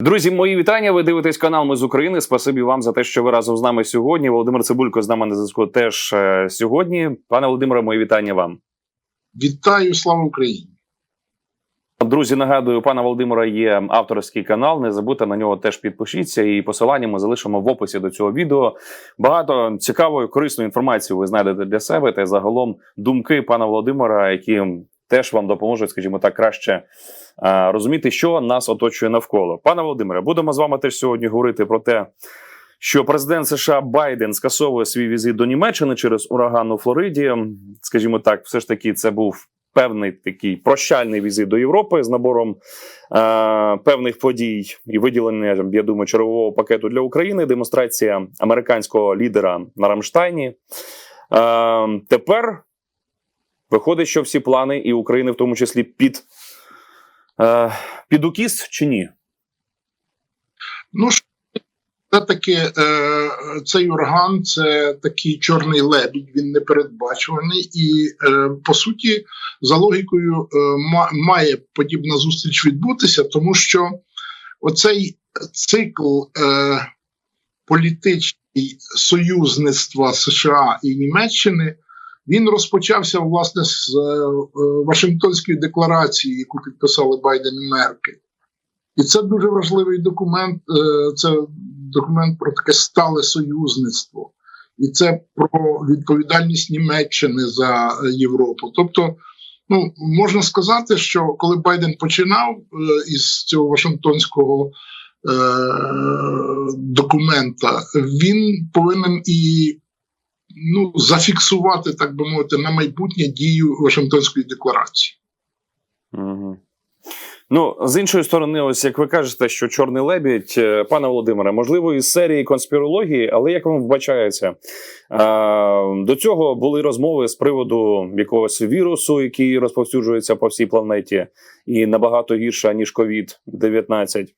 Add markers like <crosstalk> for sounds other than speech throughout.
Друзі, мої вітання. Ви дивитесь канал Ми з України. Спасибі вам за те, що ви разом з нами сьогодні. Володимир Цибулько з нами на зв'язку теж е, сьогодні. Пане Володимире, мої вітання вам. Вітаю, слава Україні! Друзі, нагадую, у пана Володимира є авторський канал. Не забудьте на нього теж підпишіться. І посилання ми залишимо в описі до цього відео. Багато цікавої, корисної інформації ви знайдете для себе та загалом думки пана Володимира, які теж вам допоможуть, скажімо так, краще розуміти, що нас оточує навколо. Пане Володимире, будемо з вами теж сьогодні говорити про те. Що президент США Байден скасовує свій візит до Німеччини через ураган у Флориді, скажімо так, все ж таки, це був певний такий прощальний візит до Європи з набором е, певних подій і виділення, я думаю, чергового пакету для України. Демонстрація американського лідера на Рамштайні. Е, тепер виходить, що всі плани і України, в тому числі, під, е, під укіс чи ні? Ну це таки е, цей ураган, це такий чорний лебідь, він непередбачуваний, і е, по суті, за логікою, е, ма, має подібна зустріч відбутися, тому що оцей цикл е, політичний союзництва США і Німеччини. Він розпочався власне з е, Вашингтонської декларації, яку підписали Байден і Меркель. І це дуже важливий документ. е, Це документ про таке стале союзництво, і це про відповідальність Німеччини за Європу. Тобто, ну можна сказати, що коли Байден починав е, із цього Вашингтонського е, документа, він повинен і ну, зафіксувати, так би мовити, на майбутнє дію Вашингтонської декларації. Угу. Ну, з іншої сторони, ось як ви кажете, що чорний лебідь, е, пане Володимире, можливо, із серії конспірології, але як вам вбачається, е, до цього були розмови з приводу якогось вірусу, який розповсюджується по всій планеті, і набагато гірше ніж ковід 19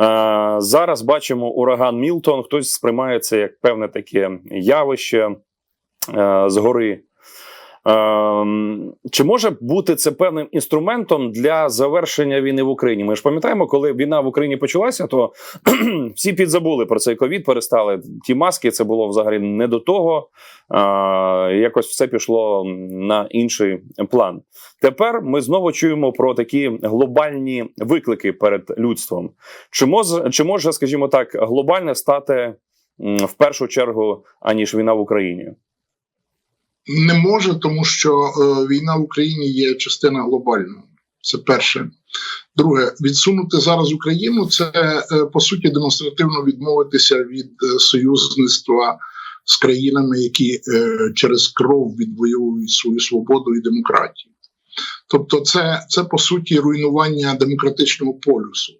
Е, Зараз бачимо ураган Мілтон. Хтось сприймає це як певне таке явище згори. Ем, Чи може бути це певним інструментом для завершення війни в Україні? Ми ж пам'ятаємо, коли війна в Україні почалася, то <clears throat> всі підзабули про цей ковід, перестали ті маски. Це було взагалі не до того. Е, якось все пішло на інший план. Тепер ми знову чуємо про такі глобальні виклики перед людством. Чи може, чи може, скажімо так, глобальне стати в першу чергу аніж війна в Україні? Не може, тому що е, війна в Україні є частина глобального. Це перше. Друге, відсунути зараз Україну це е, по суті демонстративно відмовитися від е, союзництва з країнами, які через кров відвоюють свою свободу і демократію. Тобто, це, це по суті руйнування демократичного полюсу.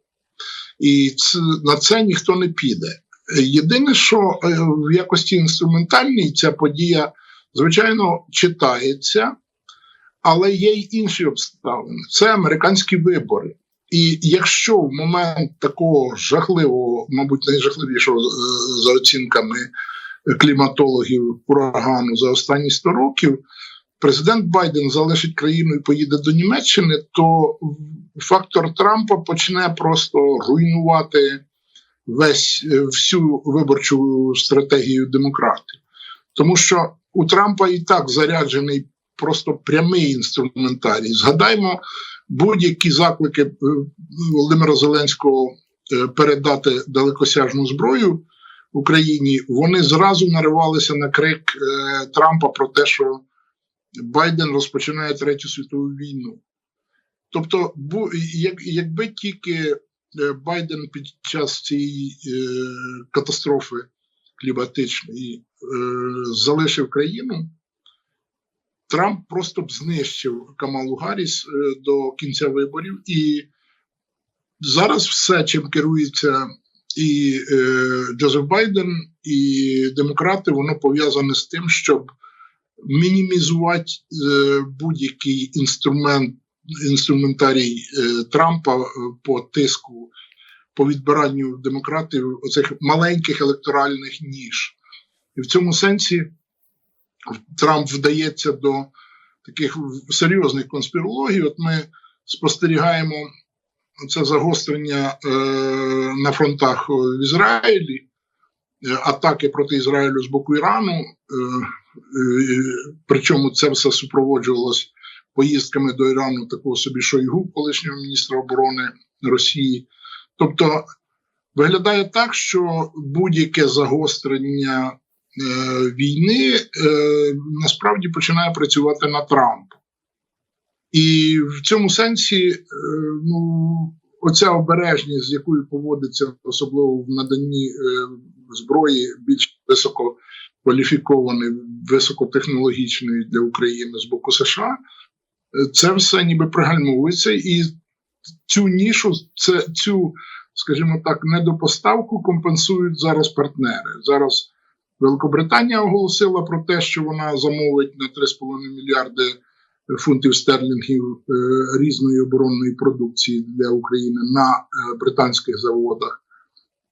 І це, на це ніхто не піде. Єдине, що в якості інструментальній ця подія звичайно, читається, але є й інші обставини. Це американські вибори. І якщо в момент такого жахливого, мабуть, найжахливішого е, за оцінками кліматологів урагану за останні 100 років, президент Байден залишить країну і поїде до Німеччини, то фактор Трампа почне просто руйнувати весь всю виборчу стратегію демократів. Тому що у Трампа і так заряджений просто прямий інструментарій. Згадаймо будь-які заклики Володимира Зеленського передати далекосяжну зброю Україні. Вони зразу наривалися на крик Трампа про те, що Байден розпочинає третю світову війну. Тобто, якби тільки Байден під час цієї катастрофи кліматичної е, залишив країну, Трамп просто б знищив Камалу Гарріс е, до кінця виборів. І зараз все, чим керується і е, Джозеф Байден, і демократи, воно пов'язане з тим, щоб мінімізувати е, будь-який інструмент. Інструментарій е, Трампа е, по тиску по відбиранню демократів оцих маленьких електоральних ніж. І в цьому сенсі Трамп вдається до таких серйозних конспірологій. От ми спостерігаємо це загострення е, на фронтах в Ізраїлі, е, атаки проти Ізраїлю з боку Ірану. Е, е, причому це все супроводжувалось поїздками до Ірану такого собі Шойгу, колишнього міністра оборони Росії. Тобто виглядає так, що будь-яке загострення війни е, насправді починає працювати на Трампа. І в цьому сенсі, е, ну, оця обережність, з якою поводиться, особливо в наданні е, зброї більш високо кваліфікованої, високотехнологічної для України з боку США, е, це все ніби пригальмовується, і цю нішу, це цю, скажімо так, недопоставку компенсують зараз партнери. Зараз Великобританія оголосила про те, що вона замовить на 3,5 мільярди фунтів стерлінгів е, різної оборонної продукції для України на е, британських заводах.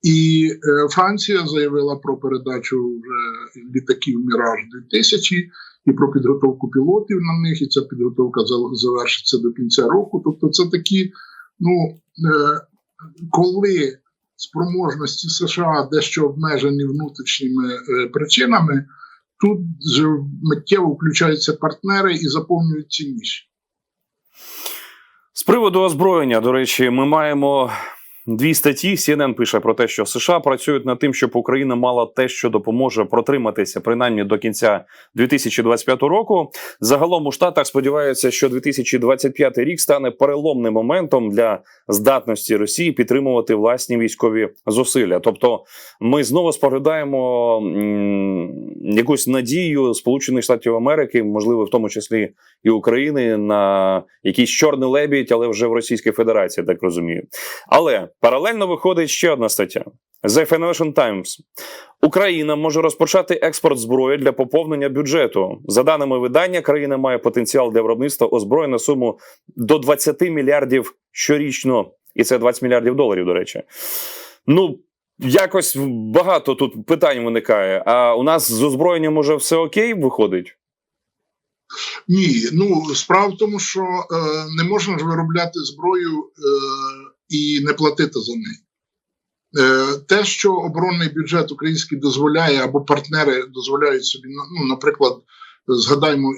І е, Франція заявила про передачу вже літаків Міраж 2000 і про підготовку пілотів на них. І ця підготовка завершиться до кінця року. Тобто, це такі, ну коли спроможності США дещо обмежені внутрішніми е, причинами, тут миттєво включаються партнери і заповнюють ці ніші. З приводу озброєння, до речі, ми маємо дві статті. CNN пише про те, що США працюють над тим, щоб Україна мала те, що допоможе протриматися принаймні до кінця 2025 року. Загалом у штатах сподіваються, що 2025 рік стане переломним моментом для здатності Росії підтримувати власні військові зусилля. Тобто, ми знову споглядаємо якусь надію Сполучених Штатів Америки, можливо, в тому числі і України, на якийсь чорний лебідь, але вже в Російській Федерації, так розумію. Але паралельно виходить ще одна стаття: The Financial Times. Україна може розпочати експорт зброї для поповнення бюджету. За даними видання, країна має потенціал для виробництва озброєнь на суму до 20 мільярдів щорічно, і це 20 мільярдів доларів, до речі. Ну. Якось багато тут питань виникає. А у нас з озброєнням може все окей виходить? Ні, ну справа в тому, що е, не можна ж виробляти зброю е, і не платити за неї. Е, те, що оборонний бюджет український дозволяє, або партнери дозволяють собі, ну, наприклад, згадаймо е,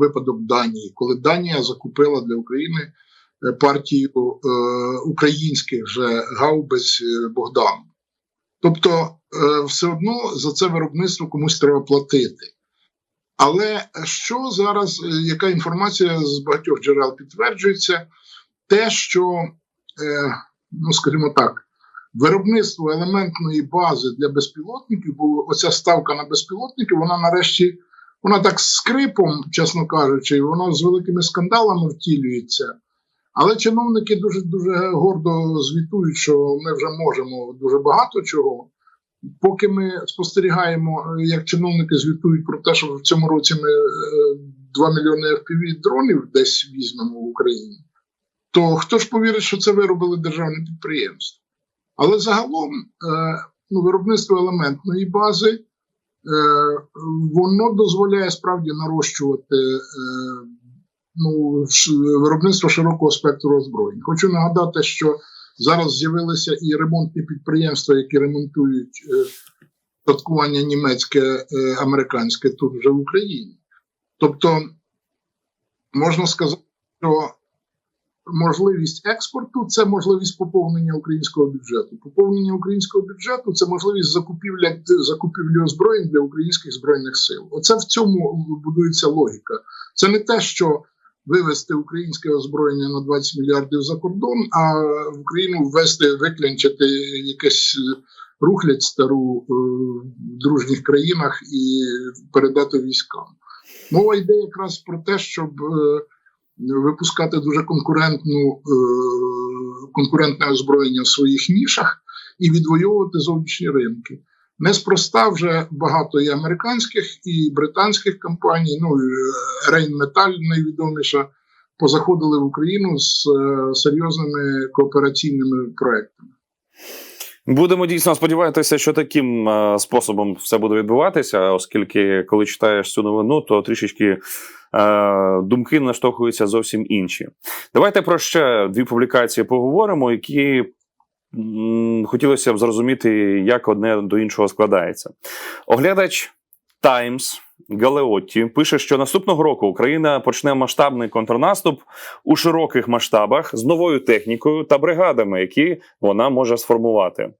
випадок Данії, коли Данія закупила для України е, партію українських же гаубиць Богдан. Тобто, все одно за це виробництво комусь треба платити. Але що зараз, яка інформація з багатьох джерел підтверджується, те, що, ну скажімо так, виробництво елементної бази для безпілотників, бо оця ставка на безпілотники, вона нарешті, вона так скрипом, чесно кажучи, вона з великими скандалами втілюється. Але чиновники дуже дуже гордо звітують, що ми вже можемо дуже багато чого. Поки ми спостерігаємо, е, як чиновники звітують про те, що в цьому році ми е, 2 мільйони FPV дронів десь візьмемо в Україні, то хто ж повірить, що це виробили державні підприємства? Але загалом е, ну, виробництво елементної бази е, воно дозволяє справді нарощувати е, ну, виробництво широкого спектру озброєнь. Хочу нагадати, що зараз з'явилися і ремонтні підприємства, які ремонтують статкування німецьке, американське тут вже в Україні. Тобто, можна сказати, що можливість експорту це можливість поповнення українського бюджету. Поповнення українського бюджету це можливість закупівля закупівлі озброєнь для українських збройних сил. Оце в цьому будується логіка. Це не те, що вивести українське озброєння на 20 мільярдів за кордон, а в Україну ввести, виклянчити якесь е, рухлядь стару е, в дружніх країнах і передати військам. Мова йде якраз про те, щоб е, випускати дуже конкурентну, е, конкурентне озброєння в своїх нішах і відвоювати зовнішні ринки. Неспроста вже багато і американських, і британських компаній, ну і Рейнметаль найвідоміша, позаходили в Україну з е, серйозними коопераційними проектами. Будемо дійсно сподіватися, що таким е, способом все буде відбуватися, оскільки, коли читаєш цю новину, то трішечки. е, думки наштовхуються зовсім інші. Давайте про ще дві публікації поговоримо, які хотілося б зрозуміти, як одне до іншого складається. Оглядач Times Галеотті пише, що наступного року Україна почне масштабний контрнаступ у широких масштабах з новою технікою та бригадами, які вона може сформувати.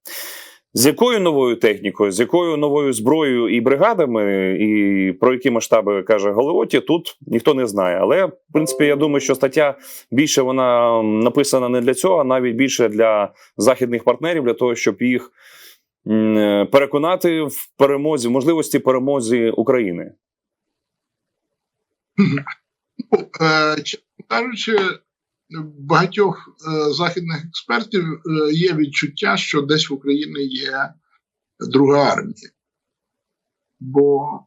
З якою новою технікою, з якою новою зброєю і бригадами, і про які масштаби каже Галеоті, тут ніхто не знає. Але в принципі, я думаю, що стаття більше вона написана не для цього, а навіть більше для західних партнерів, для того, щоб їх переконати в перемозі, в можливості перемозі України. Ну, е, чесно кажучи, багатьох е, західних експертів е, є відчуття, що десь в Україні є друга армія. Бо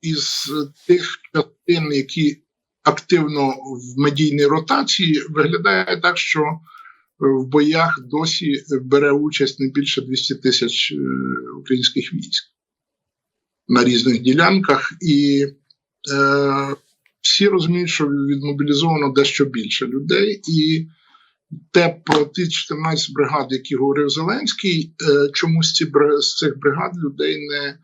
із тих частин, які активно в медійній ротації, виглядає так, що в боях досі бере участь не більше 200 тисяч е, українських військ на різних ділянках, і е, всі розуміють, що відмобілізовано дещо більше людей, і те про ті 14 бригад, які говорив Зеленський, е, чомусь ці з цих бригад людей не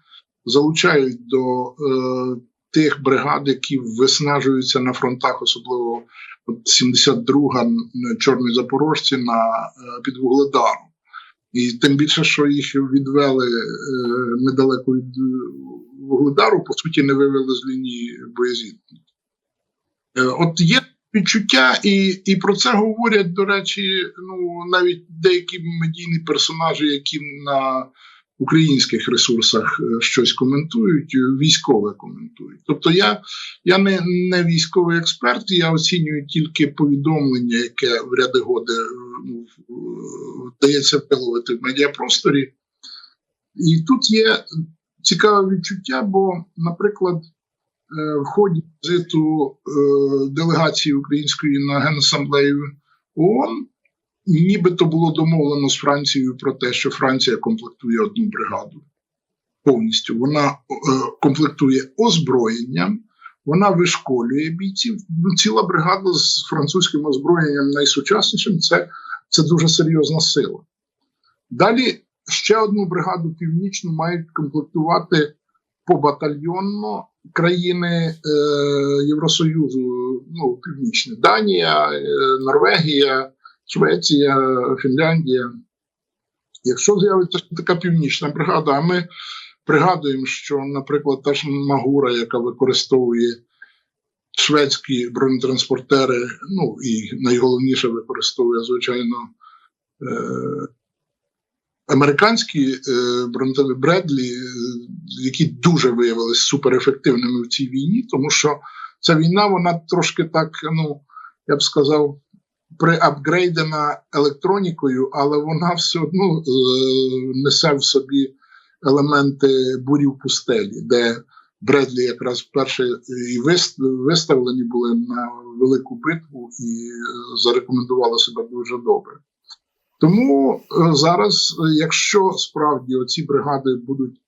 залучають до е, тих бригад, які виснажуються на фронтах, особливо 72-га м, Чорні Запорожці на е, під Вугледаром. І тим більше, що їх відвели е, недалеко від е, Вугледару, по суті, не вивели з лінії боєзіткнення. От є відчуття, і, і про це говорять, до речі, ну навіть деякі медійні персонажі, які на українських ресурсах е, щось коментують, е, військове коментують. Тобто я, я не, не військовий експерт, я оцінюю тільки повідомлення, яке в ряди годи е, ну, вдається виловити в медіапросторі. І тут є цікаве відчуття, бо, наприклад, в ході візиту делегації української на Генасамблею ООН нібито було домовлено з Францією про те, що Франція комплектує одну бригаду повністю. Вона е, комплектує озброєнням, вона вишколює бійців. Ну, ціла бригада з французьким озброєнням найсучаснішим це, це дуже серйозна сила. Далі ще одну бригаду північну мають комплектувати побатальйонно країни е, Євросоюзу, ну, північні Данія, е, Норвегія, Швеція, Фінляндія. Якщо з'явиться така північна бригада, а ми пригадуємо, що, наприклад, та ж Магура, яка використовує шведські бронетранспортери, ну і найголовніше використовує, звичайно, е, американські е, Бредлі, е, які дуже виявилися суперефективними в цій війні, тому що ця війна, вона трошки так, ну, я б сказав, приапгрейдена електронікою, але вона все одно е, несе в собі елементи бурів пустелі, де Бредлі якраз вперше і виставлені були на велику битву і е, зарекомендували себе дуже добре. Тому е, зараз, е, якщо справді оці бригади будуть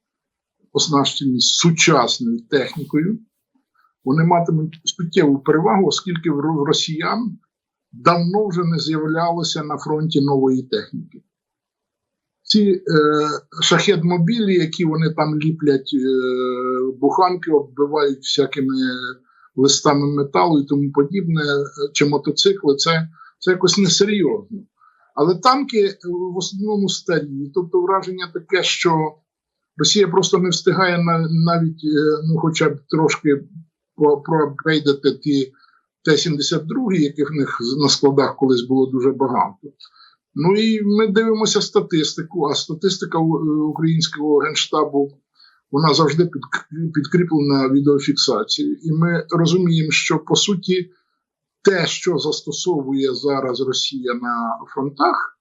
оснащені сучасною технікою, вони матимуть суттєву перевагу, оскільки в росіян давно вже не з'являлося на фронті нової техніки. Ці е, шахет-мобілі, які вони там ліплять, е, буханки оббивають всякими листами металу і тому подібне, чи мотоцикли, це, це якось несерйозно. Але танки в основному старі. Тобто враження таке, що Росія просто не встигає навіть, е, ну, хоча б трошки про- проапгрейдити ті Т-72, яких в них на складах колись було дуже багато. Ну і ми дивимося статистику, а статистика е, українського генштабу вона завжди підкріплена відеофіксацією. І ми розуміємо, що по суті те, що застосовує зараз Росія на фронтах,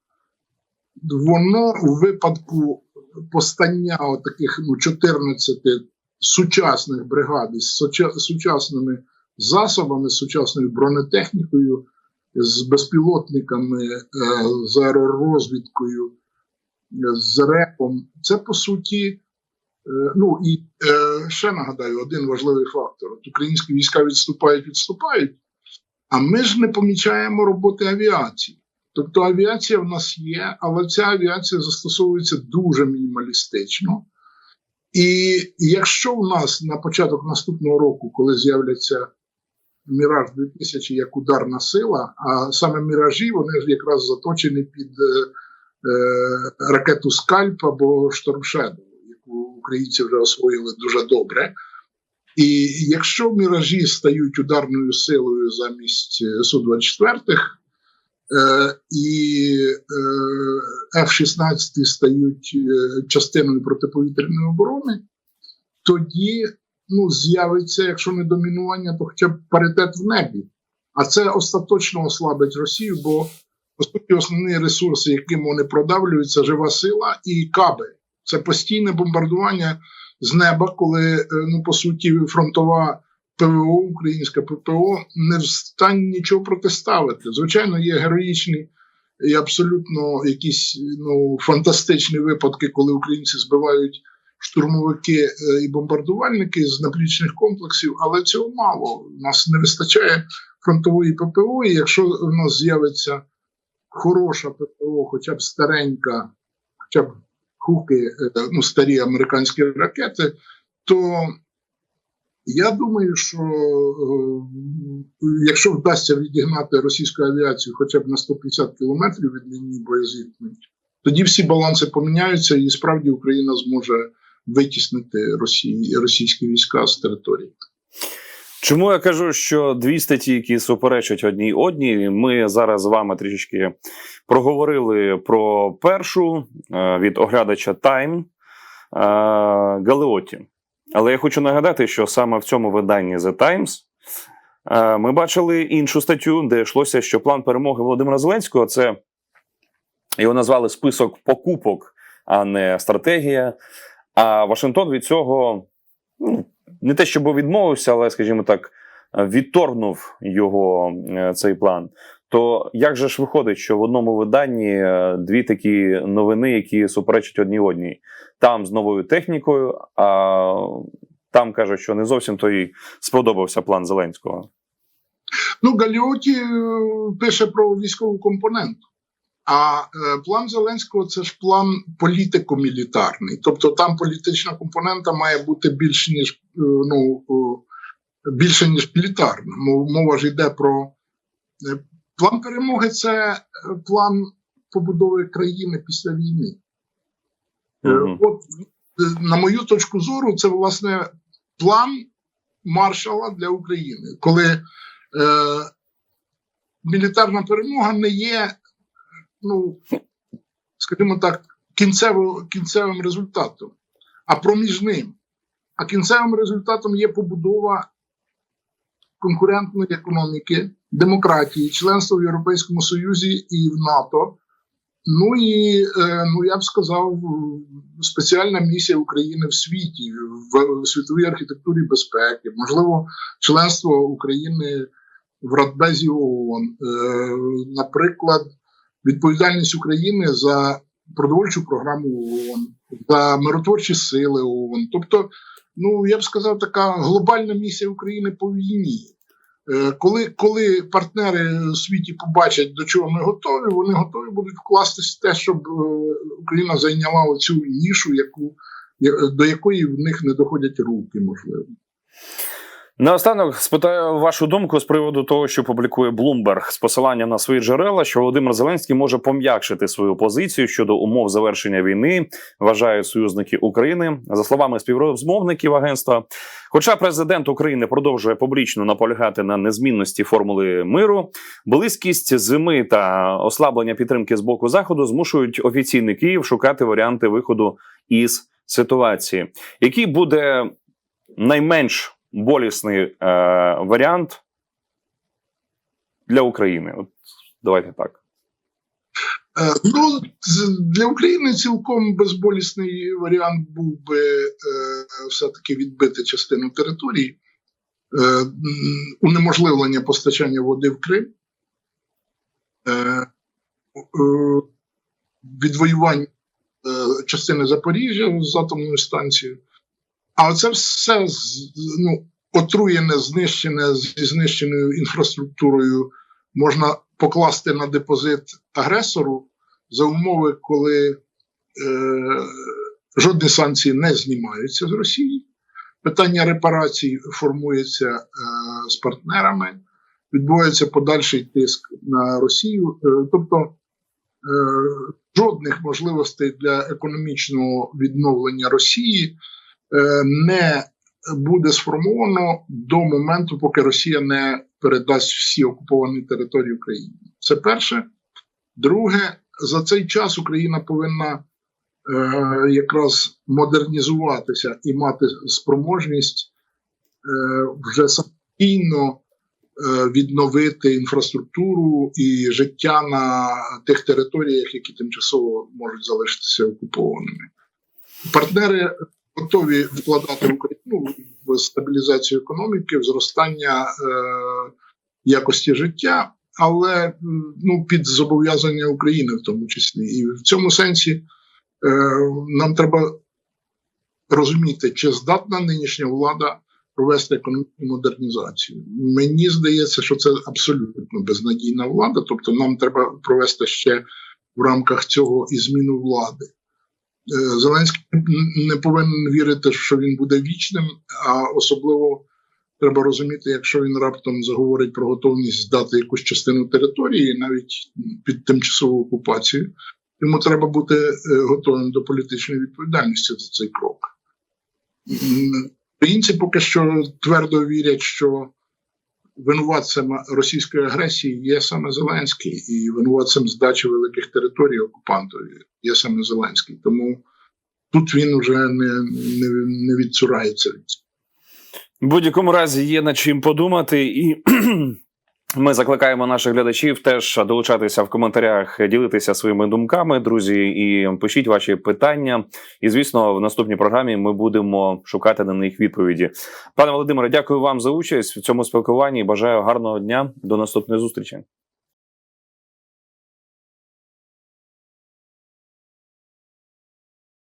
воно у випадку постання таких ну, 14 сучасних бригад з сучасними засобами, сучасною бронетехнікою, з безпілотниками, е, з аеророзвідкою, е, з репом, це по суті Е, Ну і ще нагадаю, один важливий фактор: От українські війська відступають, відступають, а ми ж не помічаємо роботи авіації. Тобто авіація в нас є, але ця авіація застосовується дуже мінімалістично. І якщо в нас на початок наступного року, коли з'являться Міраж 2000 як ударна сила, а саме міражі вони ж якраз заточені під е, е, ракету Скальп або Штормшеду, яку українці вже освоїли дуже добре. І якщо міражі стають ударною силою замість е, Су-24, е, і е, F-16 стають е, частиною протиповітряної оборони, тоді ну, з'явиться, якщо не домінування, то хоча б паритет в небі. А це остаточно ослабить Росію, бо по суті основні ресурси, яким вони продавлюють, це жива сила і каби. Це постійне бомбардування з неба, коли е, ну по суті фронтова ПВО, українська ППО не в стані нічого протиставити. Звичайно, є героїчні і абсолютно якісь ну фантастичні випадки, коли українці збивають штурмовики е, і бомбардувальники з наплічних комплексів, але цього мало. У нас не вистачає фронтової ППО. І якщо у нас з'явиться хороша ППО, хоча б старенька, хоча б хуки, е, ну старі американські ракети, то я думаю, що е, якщо вдасться відігнати російську авіацію хоча б на 150 кілометрів від лінії боєзіткнень, тоді всі баланси поміняються, і справді Україна зможе витіснити Росії, російські війська з території. Чому я кажу, що дві статті, які суперечать одній одній, ми зараз з вами трішечки проговорили про першу е, від оглядача Time е, Галеоті. Але я хочу нагадати, що саме в цьому виданні The Times е, ми бачили іншу статтю, де йшлося, що план перемоги Володимира Зеленського це його назвали список покупок, а не стратегія. А Вашингтон від цього ну, не те, щоб відмовився, але, скажімо так, відторгнув його е, цей план. То як же ж виходить, що в одному виданні е, дві такі новини, які суперечать одній одній, там з новою технікою, а там кажуть, що не зовсім то їй сподобався план Зеленського. Ну, Галіоті е, пише про військову компоненту. А е, план Зеленського це ж план політико-мілітарний. Тобто там політична компонента має бути більш ніж е, ну е, більше ніж мілітарна. Мова ж йде про план перемоги це план побудови країни після війни. Мгм. От, на мою точку зору, це власне план маршала для України, коли е, мілітарна перемога не є, ну, скажімо так, кінцево, кінцевим результатом, а проміжним. А кінцевим результатом є побудова конкурентної економіки, демократії, членство в Європейському Союзі і в НАТО. Ну і е, ну я б сказав, спеціальна місія України в світі, в, в світовій архітектурі безпеки, можливо, членство України в Радбезі ООН, е, наприклад, відповідальність України за продовольчу програму ООН, за миротворчі сили ООН. Тобто, ну я б сказав, така глобальна місія України по війні. Е, Коли, коли партнери у світі побачать, до чого ми готові, вони готові будуть вкластися в те, щоб е, Україна зайняла оцю нішу, яку, до якої в них не доходять руки, можливо. Наостанок спитаю вашу думку з приводу того, що публікує Bloomberg з посиланням на свої джерела, що Володимир Зеленський може пом'якшити свою позицію щодо умов завершення війни, вважають союзники України. За словами співрозмовників агентства, хоча президент України продовжує публічно наполягати на незмінності формули миру, близькість зими та ослаблення підтримки з боку заходу змушують офіційний Київ шукати варіанти виходу із ситуації, який буде найменш болісний е, варіант для України. От давайте так. Е, Ну, для України цілком безболісний варіант був би е, все-таки відбити частину території, е, унеможливлення постачання води в Крим, е, відвоювання частини Запоріжжя з атомною станцією. А оце все ну, отруєне, знищене зі знищеною інфраструктурою можна покласти на депозит агресору за умови, коли е, жодні санкції не знімаються з Росії. Питання репарацій формується е, з партнерами, відбувається подальший тиск на Росію. Е, тобто е, жодних можливостей для економічного відновлення Росії не буде сформовано до моменту, поки Росія не передасть всі окуповані території України. Це перше. Друге, за цей час Україна повинна е, якраз модернізуватися і мати спроможність е, вже самостійно е, відновити інфраструктуру і життя на тих територіях, які тимчасово можуть залишитися окупованими. Партнери готові вкладати в Україну в стабілізацію економіки, в зростання е, якості життя, але ну, під зобов'язання України в тому числі. І в цьому сенсі е, нам треба розуміти, чи здатна нинішня влада провести економічну модернізацію. Мені здається, що це абсолютно безнадійна влада, тобто нам треба провести ще в рамках цього і зміну влади. Е, Зеленський не повинен вірити, що він буде вічним, а особливо треба розуміти, якщо він раптом заговорить про готовність здати якусь частину території, навіть під тимчасову окупацію, йому треба бути е, готовим до політичної відповідальності за цей крок. Українці поки що твердо вірять, що винуватцем російської агресії є саме Зеленський, і винуватцем здачі великих територій окупантові є саме Зеленський. Тому тут він вже не, не, не відцурається від цього. В будь-якому разі є над чим подумати, і ми закликаємо наших глядачів теж долучатися в коментарях, ділитися своїми думками, друзі, і пишіть ваші питання. І звісно, в наступній програмі ми будемо шукати на них відповіді. Пане Володимире, дякую вам за участь в цьому спілкуванні. Бажаю гарного дня. До наступної зустрічі.